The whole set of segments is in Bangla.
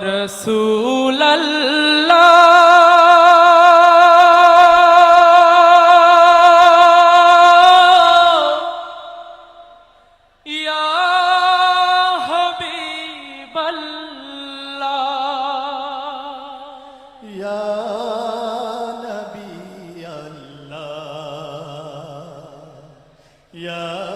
রাসূলাল্লাহ। ইয়া হাবিবাল্লাহ। ইয়া নবী আল্লাহ। ইয়া রাসূলাল্লাহ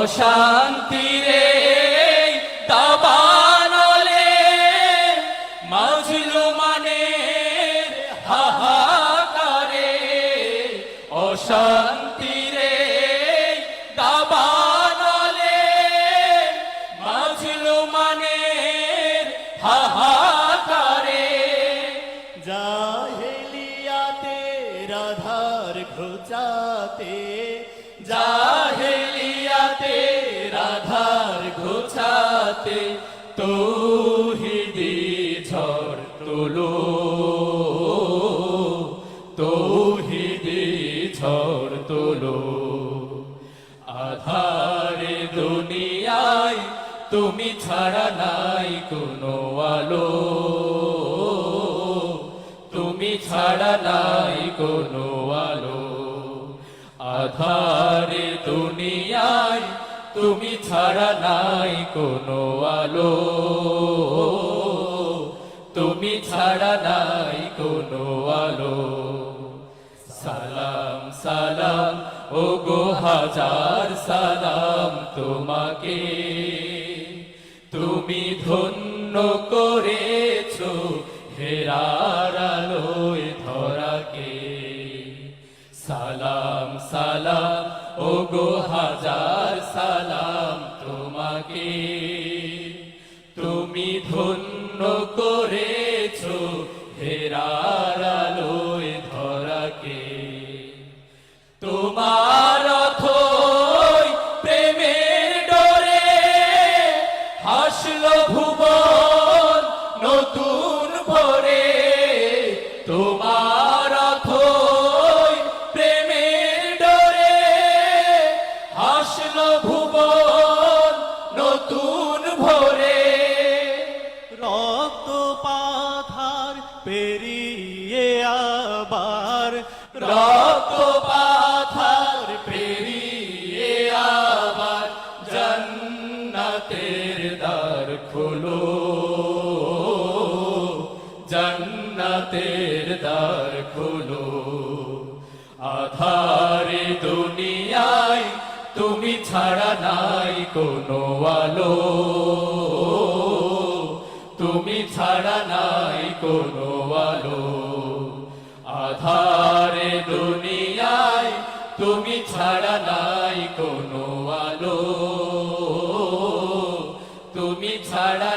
অশান্তিরে দাবানলে মাজলু মানে হাহাকারে অশান্তিরে দাবানলে মাজলু মানে হাহাকারে। জাহেলিয়াতে রাধার ঘোচাতে জাহেলিয়াতে ঘোচাতে তৌহিদি ঝড় তোলো। তৌহিদি ঝড় তোলো। আধারে দুনিয়ায় তুমি ছাড়া নাই কোনো আলো। তুমি ছাড়া নাই কোনো আলো। আধারে দুনিয়ায় তুমি ছাড়া নাই কোনো আলো। তুমি ছাড়া নাই কোনো আলো। সালাম সালাম ও গো হাজার সালাম তোমাকে। তুমি ধন্য করেছ হেরার আলোয় ধরাকে। সালাম সালাম ও গো হাজার তোমাকে তুমি ধন্য করেছ হেরার আলোয় ধরাকে। তোমার প্রেমের ডরে হাসল ভুবন পেরিয়ে আবার। রক্ত পাথার পেরিয়ে আবার জন্নতের দ্বার খোলো। জন্নতের দ্বার খোলো। আধারে দুনিয়ায় তুমি ছাড়া নাই কোনো আলো। তুমি ছাড়া নাই কোনো আলো। আধারে দুনিয়ায় তুমি ছাড়া নাই কোনো আলো। তুমি ছাড়া